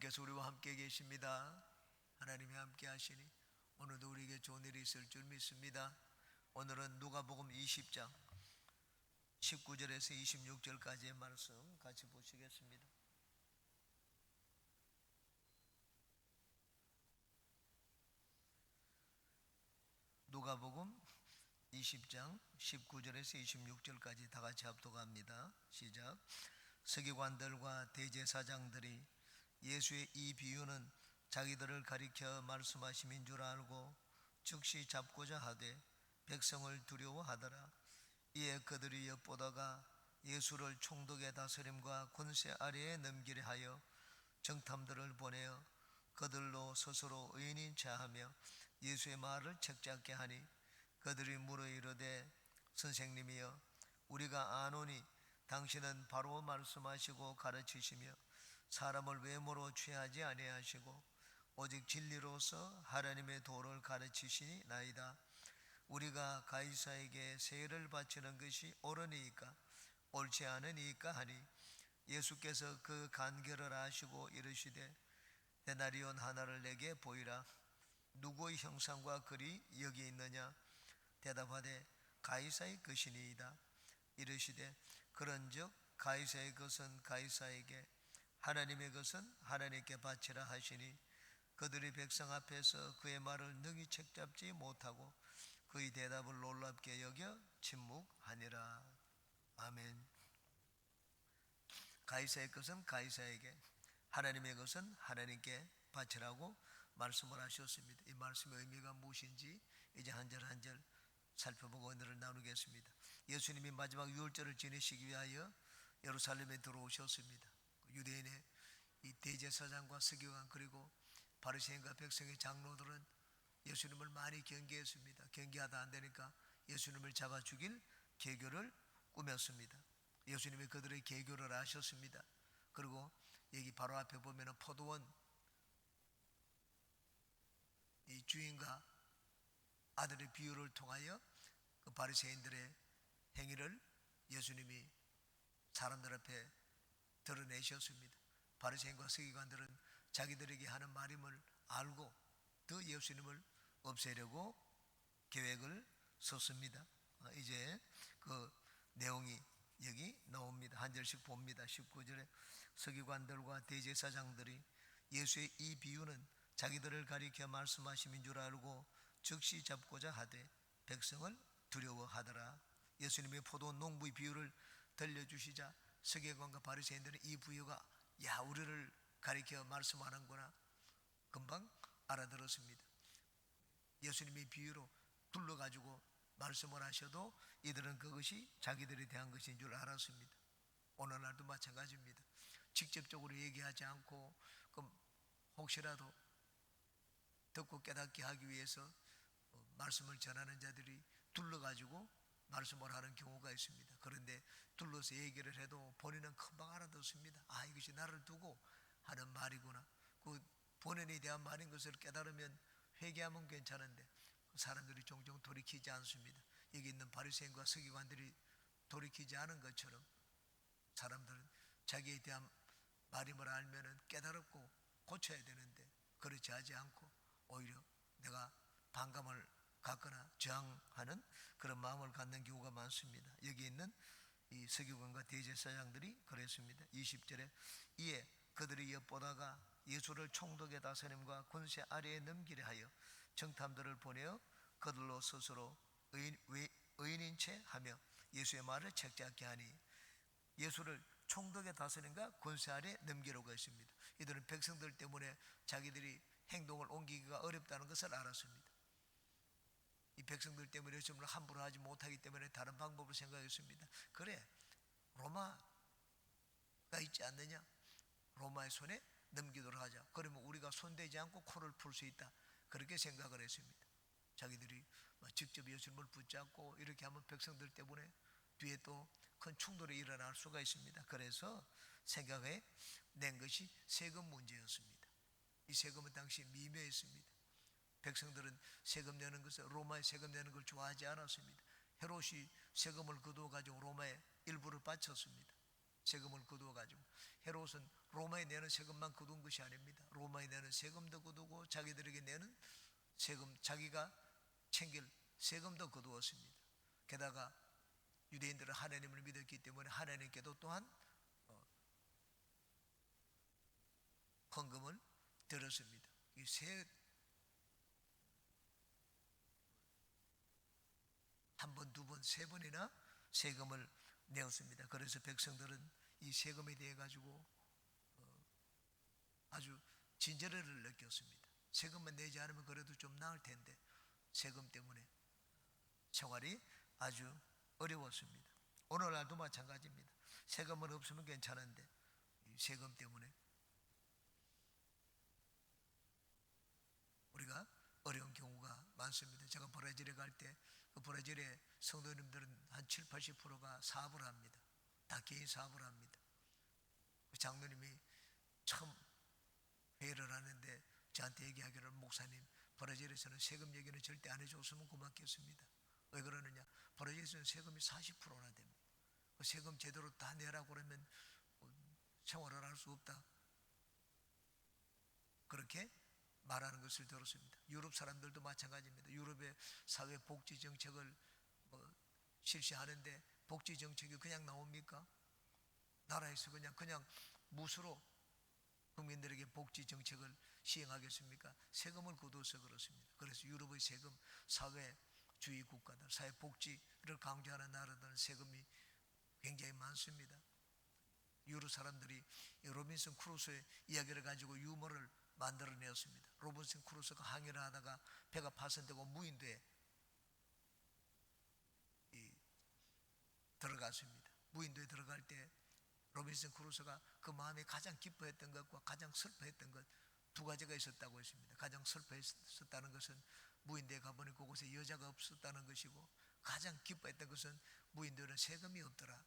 주님께서 우리와 함께 계십니다. 하나님이 함께 하시니 오늘도 우리에게 좋은 일이 있을 줄 믿습니다. 오늘은 누가복음 20장 19절에서 26절까지의 말씀 같이 보시겠습니다. 누가복음 20장 19절에서 26절까지 다 같이 합독합니다. 시작. 서기관들과 대제사장들이 예수의 이 비유는 자기들을 가리켜 말씀하심인 줄 알고 즉시 잡고자 하되 백성을 두려워하더라. 이에 그들이 엿보다가 예수를 총독의 다스림과 권세 아래에 넘기려 하여 정탐들을 보내어 그들로 스스로 의인인 체하며 예수의 말을 책잡게 하니 그들이 물어 이르되 선생님이여 우리가 아노니 당신은 바로 말씀하시고 가르치시며 사람을 외모로 취하지 아니하시고 오직 진리로서 하나님의 도를 가르치시니 나이다. 우리가 가이사에게 세를 바치는 것이 옳으니까 옳지 않으니까 하니 예수께서 그 간결을 아시고 이르시되 데나리온 하나를 내게 보이라. 누구의 형상과 글이 여기 있느냐? 대답하되 가이사의 것이니이다. 이르시되 그런즉 가이사의 것은 가이사에게 하나님의 것은 하나님께 바치라 하시니 그들이 백성 앞에서 그의 말을 능히 책잡지 못하고 그의 대답을 놀랍게 여겨 침묵하니라. 아멘. 가이사의 것은 가이사에게 하나님의 것은 하나님께 바치라고 말씀을 하셨습니다. 이 말씀의 의미가 무엇인지 이제 한 절 한 절 살펴보고 오늘을 나누겠습니다. 예수님이 마지막 유월절을 지내시기 위하여 예루살렘에 들어오셨습니다 유대인의 이 대제사장과 서기관 그리고 바리새인과 백성의 장로들은 예수님을 많이 경계했습니다. 경계하다 안 되니까 예수님을 잡아 죽일 계교를 꾸몄습니다. 예수님이 그들의 계교를 아셨습니다. 그리고 여기 바로 앞에 보면은 포도원 이 주인과 아들의 비유를 통하여 그 바리새인들의 행위를 예수님이 사람들 앞에 드러내셨습니다. 바리새인과 서기관들은 자기들에게 하는 말임을 알고 더 예수님을 없애려고 계획을 썼습니다. 어, 이제 그 내용이 여기 나옵니다. 한 절씩 봅니다. 19절에 서기관들과 대제사장들이 예수의 이 비유는 자기들을 가리켜 말씀하심인 줄 알고 즉시 잡고자 하되 백성을 두려워하더라. 예수님의 포도 농부의 비유를 들려주시자 서기관과 바리새인들은 이 부유가 야 우리를 가리켜 말씀하는구나 금방 알아들었습니다. 예수님의 비유로 둘러가지고 말씀을 하셔도 이들은 그것이 자기들에 대한 것인 줄 알았습니다. 오늘날도 마찬가지입니다. 직접적으로 얘기하지 않고 그 혹시라도 듣고 깨닫게 하기 위해서 어, 말씀을 전하는 자들이 둘러가지고 말씀을 하는 경우가 있습니다. 그런데 둘러서 얘기를 해도 본인은 금방 알아듣습니다. 아 이것이 나를 두고 하는 말이구나. 그 본인에 대한 말인 것을 깨달으면 회개하면 괜찮은데 사람들이 종종 돌이키지 않습니다. 여기 있는 바리새인과 서기관들이 돌이키지 않은 것처럼 사람들은 자기에 대한 말임을 알면은 깨달았고 고쳐야 되는데 그렇지 하지 않고 오히려 내가 반감을 갖거나 저항하는 그런 마음을 갖는 경우가 많습니다. 여기 있는 이 서기관과 대제사장들이 그랬습니다. 20절에 이에 그들이 엿보다가 예수를 총독의 다스림과 권세 아래에 넘기려 하여 정탐들을 보내어 그들로 스스로 의인, 의인인 채 하며 예수의 말을 책잡게 하니 예수를 총독의 다스림과 권세 아래 넘기려고 했습니다. 이들은 백성들 때문에 자기들이 행동을 옮기기가 어렵다는 것을 알았습니다. 이 백성들 때문에 예수님을 함부로 하지 못하기 때문에 다른 방법을 생각했습니다. 그래, 로마가 있지 않느냐? 로마의 손에 넘기도록 하자. 그러면 우리가 손대지 않고 코를 풀 수 있다. 그렇게 생각을 했습니다. 자기들이 뭐 직접 예수님을 붙잡고 이렇게 하면 백성들 때문에 뒤에 또 큰 충돌이 일어날 수가 있습니다. 그래서 생각해 낸 것이 세금 문제였습니다. 이 세금은 당시 미묘했습니다. 백성들은 세금 내는 것을 로마에 세금 내는 걸 좋아하지 않았습니다. 헤롯이 세금을 거두어 가지고 로마에 일부를 바쳤습니다. 세금을 거두어 가지고 헤롯은 로마에 내는 세금만 거둔 것이 아닙니다. 로마에 내는 세금도 거두고 자기들에게 내는 세금 자기가 챙길 세금도 거두었습니다. 게다가 유대인들은 하나님을 믿었기 때문에 하나님께도 또한 어, 헌금을 들었습니다. 이세 한 번, 두 번, 세 번이나 세금을 내었습니다. 그래서 백성들은 이 세금에 대해 가지고 어, 아주 진저리를 느꼈습니다. 세금만 내지 않으면 그래도 좀 나을 텐데 세금 때문에 생활이 아주 어려웠습니다. 오늘날도 마찬가지입니다. 세금은 없으면 괜찮은데 세금 때문에 우리가 어려운 경우가 많습니다. 제가 브라질에 갈 때 그 브라질의 성도님들은 한 7, 80%가 사업을 합니다. 다 개인 사업을 합니다. 그 장로님이 처음 회의를 하는데 저한테 얘기하기를 목사님 브라질에서는 세금 얘기는 절대 안 해줬으면 고맙겠습니다. 왜 그러느냐? 브라질에서는 세금이 40%나 됩니다. 그 세금 제대로 다 내라고 그러면 생활을 할 수 없다. 그렇게 말하는 것을 들었습니다. 유럽 사람들도 마찬가지입니다. 유럽의 사회 복지 정책을 뭐 실시하는데 복지 정책이 그냥 나옵니까? 나라에서 그냥 그냥 무수로 국민들에게 복지 정책을 시행하겠습니까? 세금을 거둬서 그렇습니다. 그래서 유럽의 세금 사회주의 국가들, 사회 복지를 강조하는 나라들은 세금이 굉장히 많습니다. 유럽 사람들이 로빈슨 크루소의 이야기를 가지고 유머를 만들어내었습니다. 로빈슨 크루소가 항해를 하다가 배가 파손되고 무인도에 들어갔습니다. 무인도에 들어갈 때 로빈슨 크루소가 그 마음에 가장 기뻐했던 것과 가장 슬퍼했던 것 두 가지가 있었다고 했습니다. 가장 슬퍼했었다는 것은 무인도에 가보니 그곳에 여자가 없었다는 것이고 가장 기뻐했던 것은 무인도에는 세금이 없더라.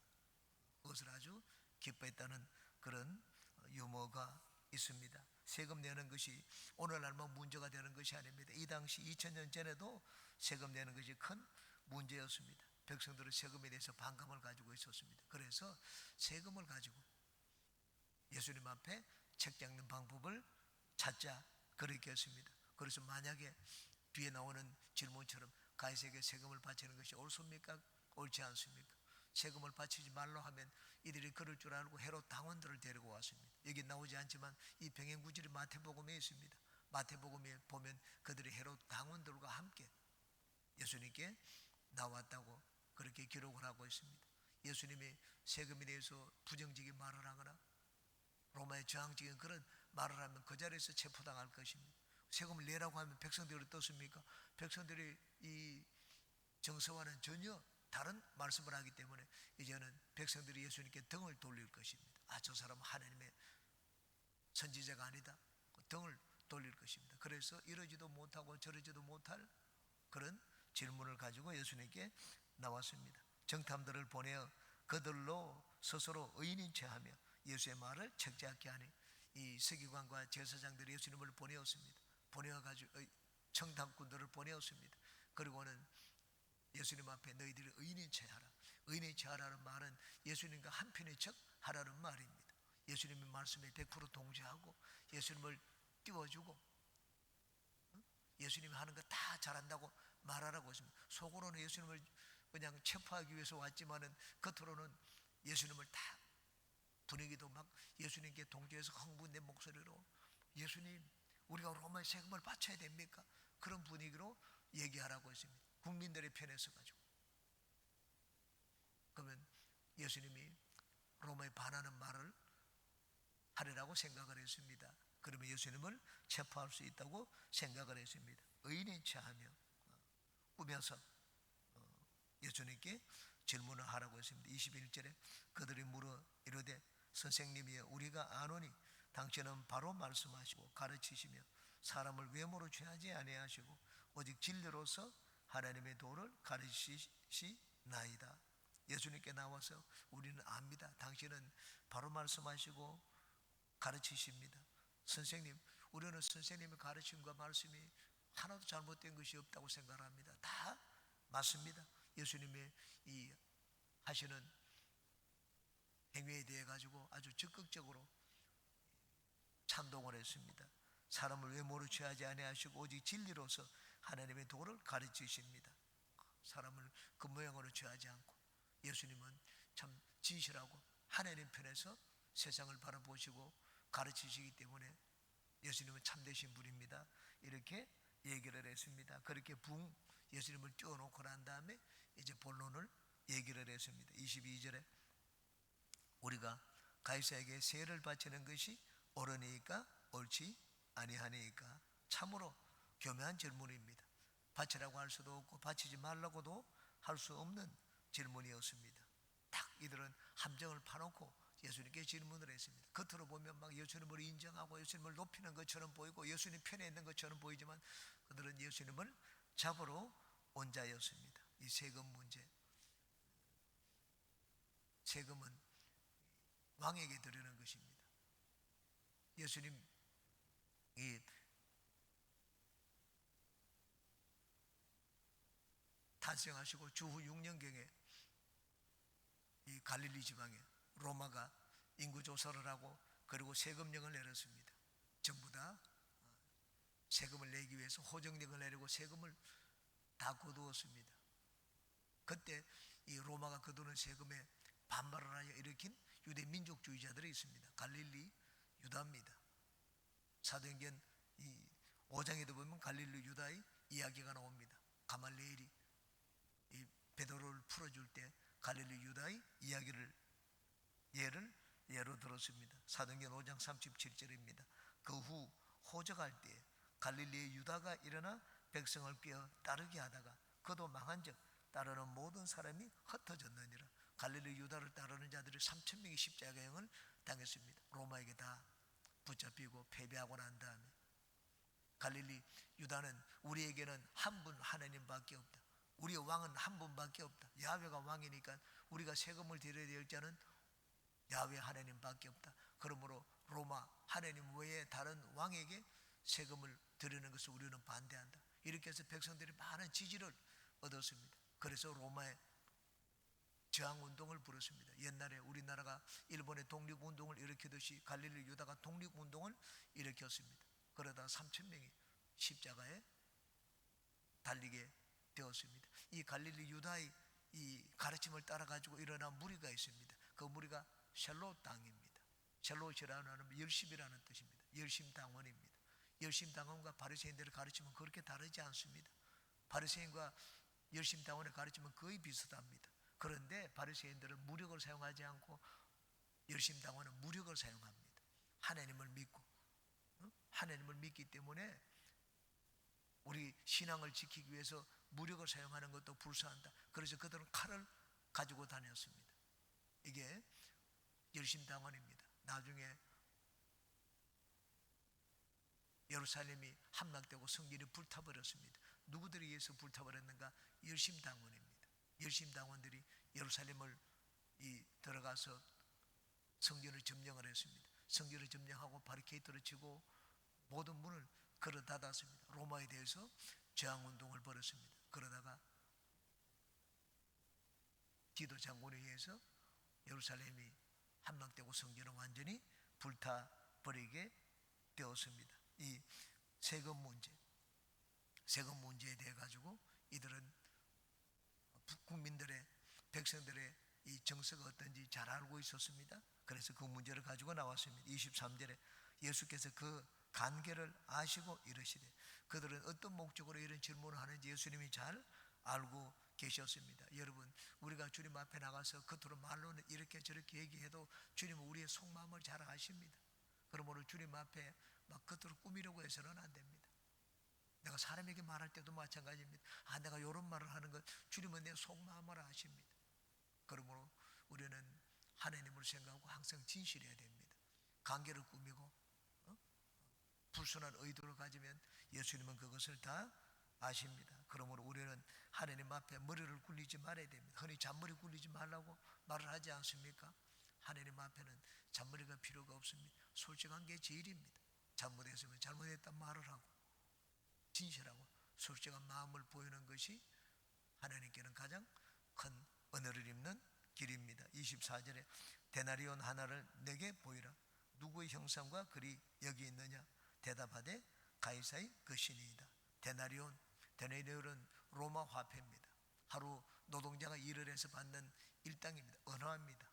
그것을 아주 기뻐했다는 그런 유머가 있습니다. 세금 내는 것이 오늘날만 문제가 되는 것이 아닙니다. 이 당시 2000년 전에도 세금 내는 것이 큰 문제였습니다. 백성들은 세금에 대해서 반감을 가지고 있었습니다. 그래서 세금을 가지고 예수님 앞에 책 잡는 방법을 찾자 그렇게 했습니다. 그래서 만약에 뒤에 나오는 질문처럼 가이세에게 세금을 바치는 것이 옳습니까? 옳지 않습니까? 세금을 바치지 말로 하면 이들이 그럴 줄 알고 헤롯 당원들을 데리고 왔습니다. 여기 나오지 않지만 이 병행구절이 마태복음에 있습니다. 마태복음에 보면 그들이 헤롯 당원들과 함께 예수님께 나왔다고 그렇게 기록을 하고 있습니다. 예수님이 세금에 대해서 부정적인 말을 하거나 로마의 저항적인 그런 말을 하면 그 자리에서 체포당할 것입니다. 세금을 내라고 하면 백성들이 어떻습니까? 백성들이 이 정서와는 전혀 다른 말씀을 하기 때문에 이제는 백성들이 예수님께 등을 돌릴 것입니다. 아, 저 사람은 하나님의 선지자가 아니다. 등을 돌릴 것입니다. 그래서 이러지도 못하고 저러지도 못할 그런 질문을 가지고 예수님께 나왔습니다. 정탐들을 보내어 그들로 스스로 의인인 체하며 예수의 말을 책잡게 하니 이 서기관과 제사장들이 예수님을 보내었습니다. 보내어 가지고 청탐꾼들을 보내었습니다. 그리고는 예수님 앞에 너희들이 의인인 체하라. 의인인 체하라는 말은 예수님과 한편의 척 하라는 말입니다. 예수님의 말씀에 100% 동조하고 예수님을 띄워주고 예수님이 하는 거 다 잘한다고 말하라고 했습니다. 속으로는 예수님을 그냥 체포하기 위해서 왔지만은 겉으로는 예수님을 다 분위기도 막 예수님께 동조해서 흥분된 목소리로 예수님 우리가 로마의 세금을 바쳐야 됩니까? 그런 분위기로 얘기하라고 했습니다. 국민들의 편에 서가지고 그러면 예수님이 로마에 반하는 말을 하리라고 생각을 했습니다. 그러면 예수님을 체포할 수 있다고 생각을 했습니다. 의인인 체하며 꾸며서 예수님께 질문을 하라고 했습니다. 21절에 그들이 물어 이르되 선생님이 우리가 아노니 당신은 바로 말씀하시고 가르치시며 사람을 외모로 취하지 아니하시고 오직 진리로서 하나님의 도를 가르치시나이다. 예수님께 나와서 우리는 압니다. 당신은 바로 말씀하시고 가르치십니다. 선생님, 우리는 선생님의 가르침과 말씀이 하나도 잘못된 것이 없다고 생각합니다. 다 맞습니다. 예수님의 이 하시는 행위에 대해 가지고 아주 적극적으로 찬동을 했습니다. 사람을 외모로 취하지 아니하시고 오직 진리로서 하나님의 도를 가르치십니다. 사람을 그 모양으로 취하지 않고 예수님은 참 진실하고 하나님 편에서 세상을 바라보시고 가르치시기 때문에 예수님은 참되신 분입니다. 이렇게 얘기를 했습니다. 그렇게 붕 예수님을 띄워놓고 난 다음에 이제 본론을 얘기를 했습니다. 22절에 우리가 가이사에게 세를 바치는 것이 옳으니까 옳지 아니하니까 참으로 교묘한 질문입니다. 바치라고 할 수도 없고 바치지 말라고도 할 수 없는 질문이었습니다. 딱 이들은 함정을 파놓고 예수님께 질문을 했습니다. 겉으로 보면 막 예수님을 인정하고 예수님을 높이는 것처럼 보이고 예수님 편에 있는 것처럼 보이지만 그들은 예수님을 잡으러 온 자였습니다. 이 세금 문제. 세금은 왕에게 드리는 것입니다. 예수님 이 탄생하시고 주후 6년경에 이 갈릴리 지방에 로마가 인구 조사를 하고 그리고 세금령을 내렸습니다. 전부 다 어, 세금을 내기 위해서 호정령을 내리고 세금을 다 거두었습니다. 그때 이 로마가 거두는 세금에 반발을 하여 일으킨 유대 민족주의자들이 있습니다. 갈릴리 유다입니다. 사도행전 이 5장에도 보면 갈릴리 유다의 이야기가 나옵니다. 가말레일이 이 베드로를 풀어줄 때 갈릴리 유다의 이야기를 예를 예로 들었습니다. 사도행전 5장 37절입니다. 그 후 호적할 때 갈릴리의 유다가 일어나 백성을 끼어 따르게 하다가 그도 망한즉 따르는 모든 사람이 흩어졌느니라. 갈릴리 유다를 따르는 자들이 3천 명이 십자가형을 당했습니다. 로마에게 다 붙잡히고 패배하고 난 다음에 갈릴리 유다는 우리에게는 한 분 하나님밖에 없다. 우리의 왕은 한 분밖에 없다. 야훼가 왕이니까 우리가 세금을 드려야 될 자는 야훼 하나님밖에 없다. 그러므로 로마 하나님 외에 다른 왕에게 세금을 드리는 것을 우리는 반대한다. 이렇게 해서 백성들이 많은 지지를 얻었습니다. 그래서 로마의 저항 운동을 부르습니다. 옛날에 우리나라가 일본의 독립 운동을 일으키듯이 갈릴리 유다가 독립 운동을 일으켰습니다. 그러다 3천 명이 십자가에 달리게 되었습니다. 이 갈릴리 유다의 이 가르침을 따라 가지고 일어난 무리가 있습니다. 그 무리가 셀롯 당입니다. 셀롯이라는 열심이라는 뜻입니다. 열심 당원입니다. 열심 당원과 바리새인들의 가르침은 그렇게 다르지 않습니다. 바리새인과 열심 당원의 가르침은 거의 비슷합니다. 그런데 바리새인들은 무력을 사용하지 않고 열심 당원은 무력을 사용합니다. 하나님을 믿고 하나님을 믿기 때문에 우리 신앙을 지키기 위해서 무력을 사용하는 것도 불사한다. 그래서 그들은 칼을 가지고 다녔습니다. 이게 열심당원입니다. 나중에 예루살렘이 함락되고 성전이 불타버렸습니다. 누구들에 의해서 불타버렸는가? 열심당원입니다. 열심당원들이 예루살렘을 이 들어가서 성전을 점령을 했습니다. 성전을 점령하고 바리케이트를 치고 모든 문을 걸어 닫았습니다. 로마에 대해서 저항 운동을 벌였습니다. 그러다가 디도 장군에 의해서 예루살렘이 함락되고 성전은 완전히 불타버리게 되었습니다. 이 세금 문제, 세금 문제에 대해 가지고 이들은 국민들의 백성들의 이 정서가 어떤지 잘 알고 있었습니다. 그래서 그 문제를 가지고 나왔습니다. 23절에 예수께서 그 관계를 아시고 이러시되 그들은 어떤 목적으로 이런 질문을 하는지 예수님이 잘 알고 계셨습니다. 여러분, 우리가 주님 앞에 나가서 겉으로 말로는 이렇게 저렇게 얘기해도 주님은 우리의 속마음을 잘 아십니다. 그러므로 주님 앞에 막 겉으로 꾸미려고 해서는 안 됩니다. 내가 사람에게 말할 때도 마찬가지입니다. 아, 내가 이런 말을 하는 것, 주님은 내 속마음을 아십니다. 그러므로 우리는 하나님을 생각하고 항상 진실해야 됩니다. 관계를 꾸미고 어? 불순한 의도를 가지면 예수님은 그것을 다 아십니다. 그러므로 우리는 하나님 앞에 머리를 굴리지 말아야 됩니다. 흔히 잔머리 굴리지 말라고 말을 하지 않습니까? 하나님 앞에는 잔머리가 필요가 없습니다. 솔직한 게 제일입니다. 잘못했으면 잘못했단 말을 하고 진실하고 솔직한 마음을 보이는 것이 하나님께는 가장 큰 은혜를 입는 길입니다. 24절에 데나리온 하나를 내게 보이라. 누구의 형상과 글이 여기 있느냐? 대답하되 가이사의 것이니이다. 데나리온, 데나리온은 로마 화폐입니다. 하루 노동자가 일을 해서 받는 일당입니다. 은화입니다.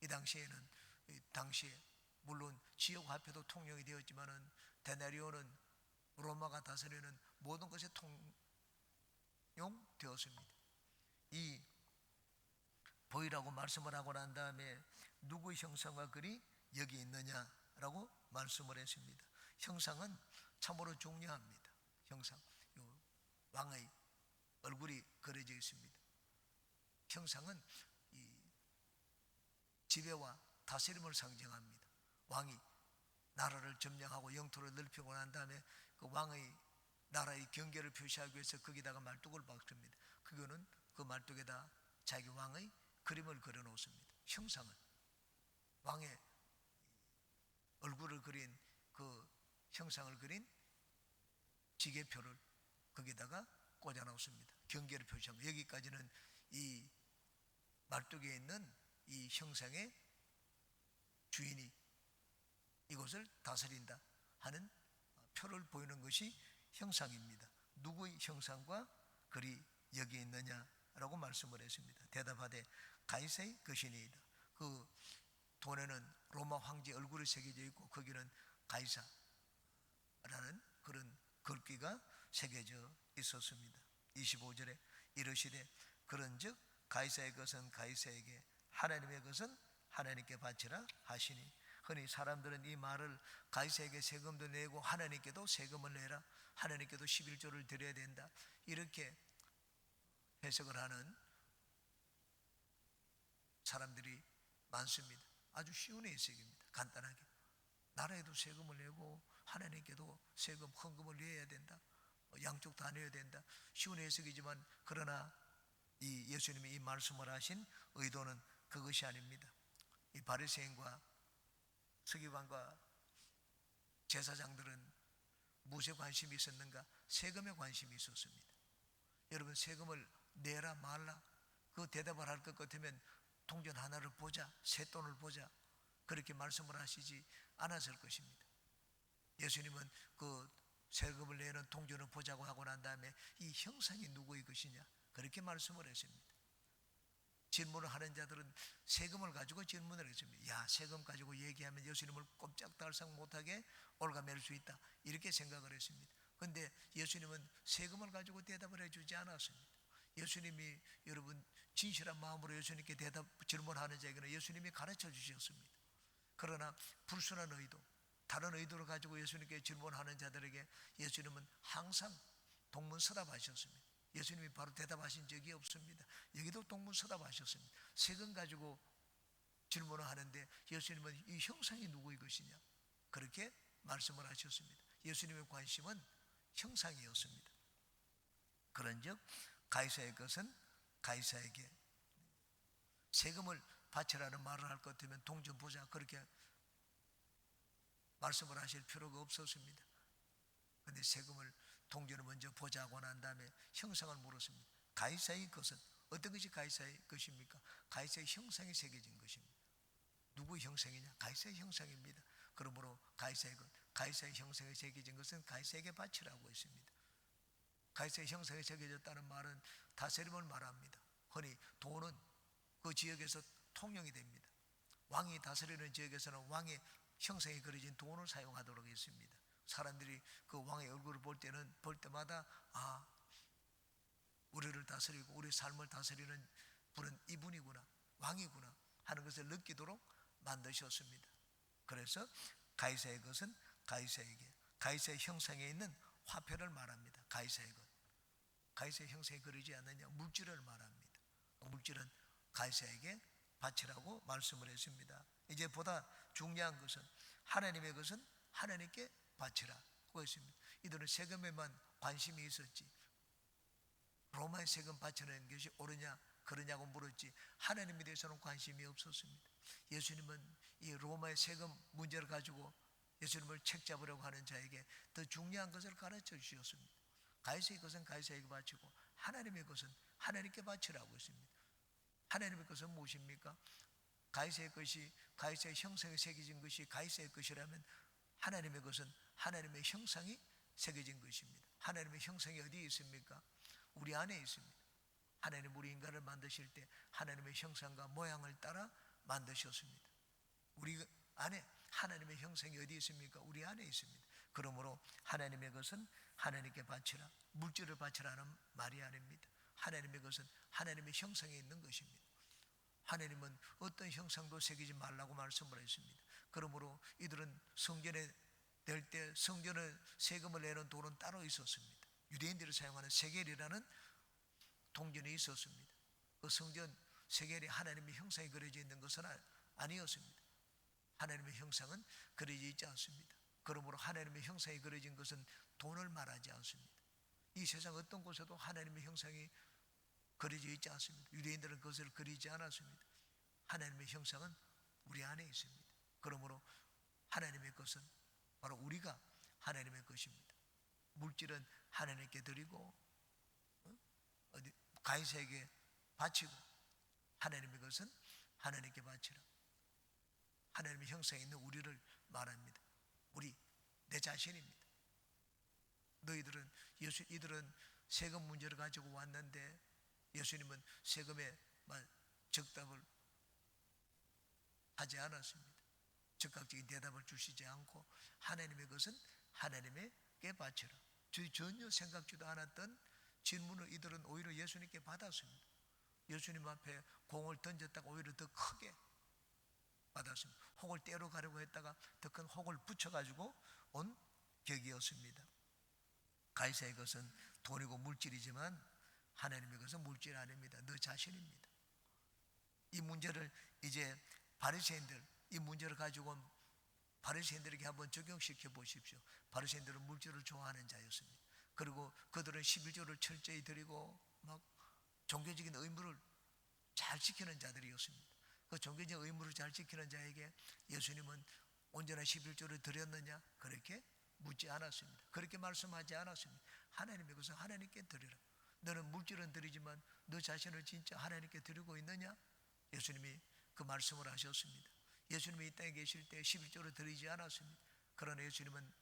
이 당시에는 이 당시에 물론 지역 화폐도 통용이 되었지만은 데나리온은 로마가 다스리는 모든 것에 통용되었습니다. 이 보이라고 말씀을 하고 난 다음에 누구의 형상과 글이 여기 있느냐 라고 말씀을 했습니다. 형상은 참으로 중요합니다. 형상. 요 왕의 얼굴이 그려져 있습니다. 형상은 이 지배와 다스림을 상징합니다. 왕이 나라를 점령하고 영토를 넓히고 난 다음에 그 왕의 나라의 경계를 표시하기 위해서 거기다가 말뚝을 박습니다. 그거는 그 말뚝에다 자기 왕의 그림을 그려 놓습니다. 형상은 왕의 얼굴을 그린 그 형상을 그린 지게표를 거기다가 꽂아 놓습니다. 경계를 표시하고 여기까지는 이 말뚝에 있는 이 형상의 주인이 이곳을 다스린다 하는 표를 보이는 것이 형상입니다. 누구의 형상과 글이 여기 있느냐라고 말씀을 했습니다. 대답하되 가이사의 것이니이다. 그 돈에는 로마 황제 얼굴이 새겨져 있고 거기는 가이사라는 그런 글귀가 새겨져 있었습니다. 25절에 이르시되 그런즉 가이사의 것은 가이사에게 하나님의 것은 하나님께 바치라 하시니 흔히 사람들은 이 말을 가이사에게 세금도 내고 하나님께도 세금을 내라 하나님께도 11조를 드려야 된다 이렇게 해석을 하는 사람들이 많습니다. 아주 쉬운 해석입니다. 간단하게 나라에도 세금을 내고 하나님께도 세금 헌금을 내야 된다. 뭐 양쪽 다 내야 된다. 쉬운 해석이지만 그러나 이 예수님이 이 말씀을 하신 의도는 그것이 아닙니다. 이 바리새인과 서기관과 제사장들은 무엇에 관심이 있었는가? 세금에 관심이 있었습니다. 여러분 세금을 내라 말라 그 대답을 할 것 같으면 통전 하나를 보자 새돈을 보자 그렇게 말씀을 하시지 않았을 것입니다. 예수님은 그 세금을 내는 통전을 보자고 하고 난 다음에 이 형상이 누구의 것이냐 그렇게 말씀을 했습니다. 질문을 하는 자들은 세금을 가지고 질문을 했습니다. 야, 세금 가지고 얘기하면 예수님을 꼼짝달싹 못하게 올가맬 수 있다. 이렇게 생각을 했습니다. 근데 예수님은 세금을 가지고 대답을 해주지 않았습니다. 예수님이 여러분 진실한 마음으로 예수님께 대답 질문하는 자에게는 예수님이 가르쳐 주셨습니다. 그러나 불순한 의도, 다른 의도를 가지고 예수님께 질문하는 자들에게 예수님은 항상 동문서답하셨습니다. 예수님이 바로 대답하신 적이 없습니다. 여기도 동문서답하셨습니다. 세금 가지고 질문을 하는데 예수님은 이 형상이 누구의 것이냐 그렇게 말씀을 하셨습니다. 예수님의 관심은 형상이었습니다. 그런즉 가이사의 것은 가이사에게 세금을 바치라는 말을 할 것 같으면 동전 보자 그렇게 말씀을 하실 필요가 없었습니다. 근데 세금을 동전을 먼저 보자고 난 다음에 형상을 물었습니다. 가이사의 것은 어떤 것이 가이사의 것입니까? 가이사의 형상이 새겨진 것입니다. 누구 형상이냐? 가이사의 형상입니다. 그러므로 가이사의 것, 가이사의 형상이 새겨진 것은 가이사에게 바치라고 했습니다. 가이사의 형상이 새겨졌다는 말은 다스림을 말합니다. 흔히 돈은 그 지역에서 통용이 됩니다. 왕이 다스리는 지역에서는 왕의 형상이 그려진 돈을 사용하도록 했습니다. 사람들이 그 왕의 얼굴을 볼 때는 볼 때마다 아 우리를 다스리고 우리 삶을 다스리는 분은 이분이구나 왕이구나 하는 것을 느끼도록 만드셨습니다. 그래서 가이사의 것은 가이사에게 가이사의 형상에 있는 화폐를 말합니다. 가이사의 것. 가이사의 형상이 그리지 않느냐 물질을 말합니다. 물질은 가이사에게 바치라고 말씀을 했습니다. 이제 보다 중요한 것은 하나님의 것은 하나님께 바치라고 했습니다. 이들은 세금에만 관심이 있었지 로마의 세금 바치는 것이 옳으냐 그러냐고 물었지 하나님에 대해서는 관심이 없었습니다. 예수님은 이 로마의 세금 문제를 가지고 예수님을 책 잡으려고 하는 자에게 더 중요한 것을 가르쳐 주셨습니다. 가이사의 것은 가이사에게 바치고 하나님의 것은 하나님께 바치라고 했습니다. 하나님의 것은 무엇입니까? 가이사의 것이 가이사의 형상이 새겨진 것이 가이사의 것이라면 하나님의 것은 하나님의 형상이 새겨진 것입니다. 하나님의 형상이 어디에 있습니까? 우리 안에 있습니다. 하나님 우리 인간을 만드실 때 하나님의 형상과 모양을 따라 만드셨습니다. 우리 안에 하나님의 형상이 어디 있습니까? 우리 안에 있습니다. 그러므로 하나님의 것은 하나님께 바치라. 물질을 바치라는 말이 아닙니다. 하나님의 것은 하나님의 형상에 있는 것입니다. 하나님은 어떤 형상도 새기지 말라고 말씀을 했습니다. 그러므로 이들은 성전에 낼 때 성전을 세금을 내는 돈은 따로 있었습니다. 유대인들이 사용하는 세겔이라는 동전이 있었습니다. 그 성전 세겔이 하나님의 형상이 그려져 있는 것은 아- 아니었습니다. 하나님의 형상은 그려져 있지 않습니다. 그러므로 하나님의 형상이 그려진 것은 돈을 말하지 않습니다. 이 세상 어떤 곳에도 하나님의 형상이 그려져 있지 않습니다. 유대인들은 그것을 그리지 않았습니다. 하나님의 형상은 우리 안에 있습니다. 그러므로 하나님의 것은 바로 우리가 하나님의 것입니다. 물질은 하나님께 드리고 어? 어디 가이사에게 바치고 하나님의 것은 하나님께 바치라. 하나님의 형상에 있는 우리를 말합니다. 우리 내 자신입니다. 너희들은 예수 이들은 세금 문제를 가지고 왔는데 예수님은 세금에 말 적답을 하지 않았습니다. 즉각적인 대답을 주시지 않고 하나님의 것은 하나님에게 바치라. 저 전혀 생각지도 않았던 질문을 이들은 오히려 예수님께 받았습니다. 예수님 앞에 공을 던졌다가 오히려 더 크게 받았습니다. 혹을 떼러 가려고 했다가 더 큰 혹을 붙여가지고 온 격이었습니다. 가이사의 것은 돈이고 물질이지만 하나님의 것은 물질 아닙니다. 너 자신입니다. 이 문제를 이제 바리새인들 이 문제를 가지고 온 바리새인들에게 한번 적용시켜 보십시오. 바리새인들은 물질을 좋아하는 자였습니다. 그리고 그들은 11조를 철저히 드리고 막 종교적인 의무를 잘 지키는 자들이었습니다. 그 종교적 의무를 잘 지키는 자에게 예수님은 언제나 11조를 드렸느냐? 그렇게 묻지 않았습니다. 그렇게 말씀하지 않았습니다. 하나님의 것은 하나님께 드리라. 너는 물질은 드리지만 너 자신을 진짜 하나님께 드리고 있느냐? 예수님이 그 말씀을 하셨습니다. 예수님이 이 땅에 계실 때 11조를 드리지 않았습니다. 그러나 예수님은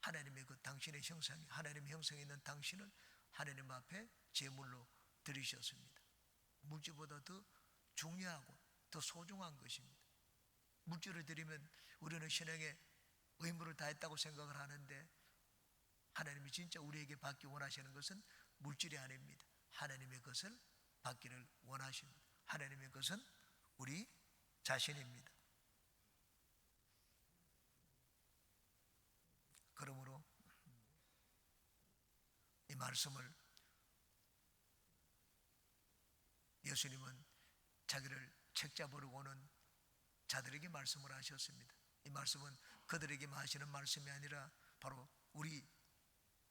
하나님의 그 당신의 형상이 하나님의 형상에 있는 당신을 하나님 앞에 제물로 드리셨습니다. 물질보다 더 중요하고 더 소중한 것입니다. 물질을 드리면 우리는 신앙의 의무를 다했다고 생각을 하는데 하나님이 진짜 우리에게 받기 원하시는 것은 물질이 아닙니다. 하나님의 것을 받기를 원하십니다. 하나님의 것은 우리 자신입니다. 그러므로 이 말씀을 예수님은 자기를 책잡으려고 오는 자들에게 말씀을 하셨습니다. 이 말씀은 그들에게만 하시는 말씀이 아니라 바로 우리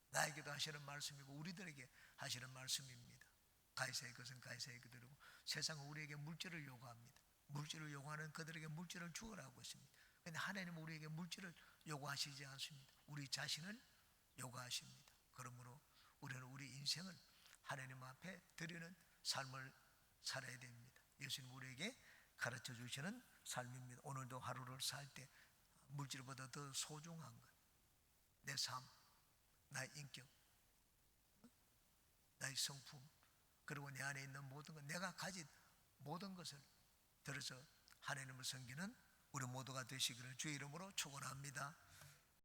나에게도 하시는 말씀이고 우리들에게 하시는 말씀입니다. 가이사의 것은 가이사의 그대로고 세상은 우리에게 물질을 요구합니다. 물질을 요구하는 그들에게 물질을 주어라고 했습니다. 근데 하나님은 우리에게 물질을 요구하시지 않습니다. 우리 자신을 요구하십니다. 그러므로 우리는 우리 인생을 하나님 앞에 드리는 삶을 살아야 됩니다. 예수님 우리에게 가르쳐 주시는 삶입니다. 오늘도 하루를 살 때 물질보다 더 소중한 것. 내 삶, 나의 인격, 나의 성품, 그리고 내 안에 있는 모든 것, 내가 가진 모든 것을 들어서 하나님을 섬기는 우리 모두가 되시기를 주의 이름으로 축원합니다.